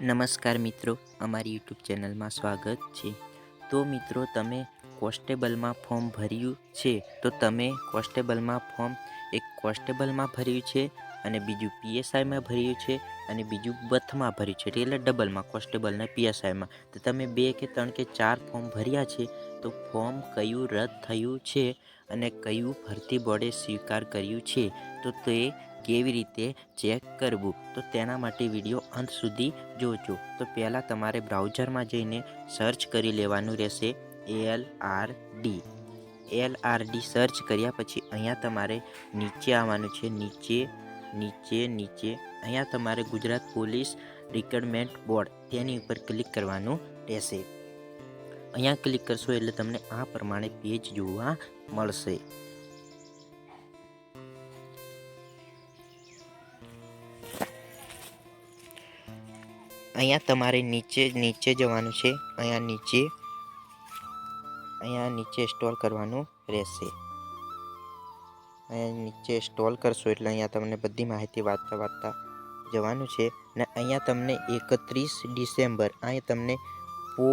નમસ્કાર મિત્રો, અમારી યુટ્યુબ ચેનલમાં સ્વાગત છે. તો મિત્રો, તમે કોન્સ્ટેબલમાં ફોર્મ ભર્યું છે, તો તમે કોન્સ્ટેબલમાં ફોર્મ, એક કોન્સ્ટેબલમાં ભર્યું છે અને બીજું પીએસઆઈમાં ભર્યું છે અને બીજું બથમાં ભર્યું છે, એટલે ડબલમાં કોન્સ્ટેબલના પીએસઆઈમાં. તો તમે બે કે ત્રણ કે ચાર ફોર્મ ભર્યા છે, તો ફોર્મ કયું રદ થયું છે અને કયું ભરતી બોર્ડે સ્વીકાર કર્યું છે? તો તે કેવી રીતે ચેક કરવું? તો તેના માટે વીડિયો અંત સુધી જોજો. તો પહેલાં તમારે બ્રાઉઝરમાં જઈને સર્ચ કરી લેવાનું રહેશે L R D. L R D search કર્યા પછી અહીંયા તમારે નીચે આવવાનું છે. નીચે નીચે નીચે. અહીંયા તમારે ગુજરાત પોલીસ રિક્રુટમેન્ટ બોર્ડ તેની ઉપર ક્લિક કરવાનું રહેશે. અહીંયા ક્લિક કરશો એટલે તમને આ પ્રમાણે પેજ જોવા મળશે. અહીંયા તમારે નીચે નીચે જવાનું છે. અહીંયા નીચે અહીંયા નીચે સ્ટોલ કરવાનું રહેશે. અહીંયા નીચે સ્ટોલ કરશો એટલે અહીંયા તમને બધી માહિતી વાંચતા વાંચતા જવાનું છે. ને અહીંયા તમને એકત્રીસ ડિસેમ્બર, અહીંયા તમને પો,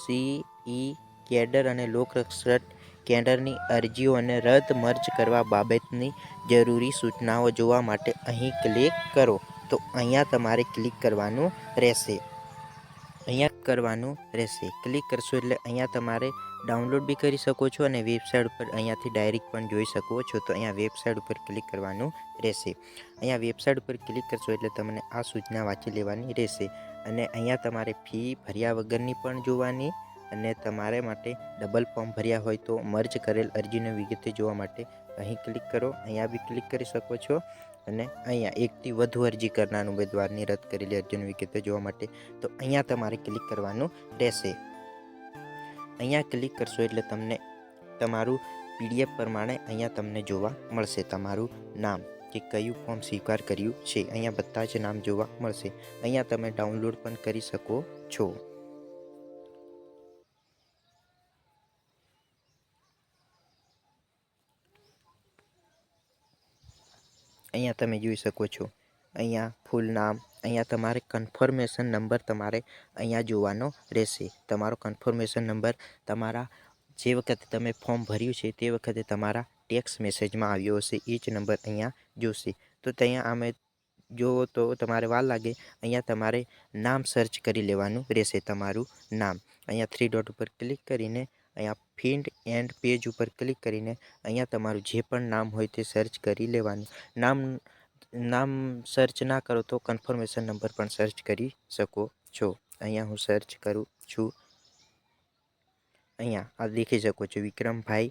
સી, ઈ, કેડર અને લોકરક્ષક કેન્ડરની અરજીઓ અને રદ મર્જ કરવા બાબતની જરૂરી સૂચનાઓ જોવા માટે અહીં ક્લિક કરો. તો અહીંયા તમારે ક્લિક કરવાનું રહેશે. અહીંયા કરવાનું રહેશે. ક્લિક કરશો એટલે અહીંયા તમારે ડાઉનલોડ બી કરી શકો છો અને વેબસાઇટ ઉપર અહીંયાથી ડાયરેક્ટ પણ જોઈ શકો છો. તો અહીંયા વેબસાઇટ ઉપર ક્લિક કરવાનું રહેશે. અહીંયા વેબસાઇટ ઉપર ક્લિક કરશો એટલે તમને આ સૂચના વાંચી લેવાની રહેશે. અને અહીંયા તમારે ફી ભર્યા વગરની પણ જોવાની અને તમારે માટે ડબલ ફોર્મ ભર્યા હોય તો મર્જ કરેલ અરજીની વિગતે જોવા માટે અહીં ક્લિક કરો, અહીંયા બી ક્લિક કરી શકો છો અને અહીંયા એકથી વધુ અરજી કરનાર ઉમેદવારની રદ કરેલી અરજીનું વિગતે જોવા માટે. તો અહીંયા તમારે ક્લિક કરવાનું રહેશે. અહીંયા ક્લિક કરશો એટલે તમને તમારું પીડીએફ પ્રમાણે અહીંયા તમને જોવા મળશે તમારું નામ કે કયું ફોર્મ સ્વીકાર કર્યું છે. અહીંયા બધા જ નામ જોવા મળશે. અહીંયા તમે ડાઉનલોડ પણ કરી શકો છો. અહીંયા તમે જોઈ શકો છો. અહીંયા ફૂલ નામ, અહીંયા તમારે કન્ફર્મેશન નંબર તમારે અહીંયા જોવાનો રહેશે. તમારો કન્ફર્મેશન નંબર તમારા જે વખતે તમે ફોર્મ ભર્યું છે તે વખતે તમારા ટેક્સ મેસેજમાં આવ્યો હશે. એ જ નંબર અહીંયા જોશે. તો ત્યાં અમે જોવો તો તમારે વાર લાગે, અહીંયા તમારે નામ સર્ચ કરી લેવાનું રહેશે તમારું નામ. અહીંયા થ્રી ડોટ ઉપર ક્લિક કરીને અહીંયા ફિન્ડ એન્ડ પેજ ઉપર ક્લિક કરીને અહીંયા તમારું જે પણ નામ હોય તે સર્ચ કરી લેવાનું. નામ નામ સર્ચ ના કરો તો કન્ફર્મેશન નંબર પણ સર્ચ કરી શકો છો. અહીંયા હું સર્ચ કરું છું. અહીંયા આ દેખી શકો છો વિક્રમભાઈ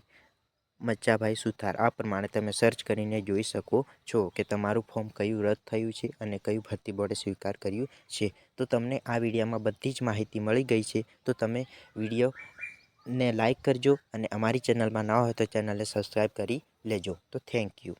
મચ્ચાભાઈ સુથાર. આ પ્રમાણે તમે સર્ચ કરીને જોઈ શકો છો કે તમારું ફોર્મ કયું રદ થયું છે અને કયું ભરતી બોર્ડે સ્વીકાર કર્યું છે. તો તમને આ વિડીયોમાં બધી જ માહિતી મળી ગઈ છે. તો તમે વીડિયો ને લાઈક કરજો અને અમારી ચેનલમાં ના હોય તો ચેનલને સબસ્ક્રાઈબ કરી લેજો. તો થેન્ક યુ.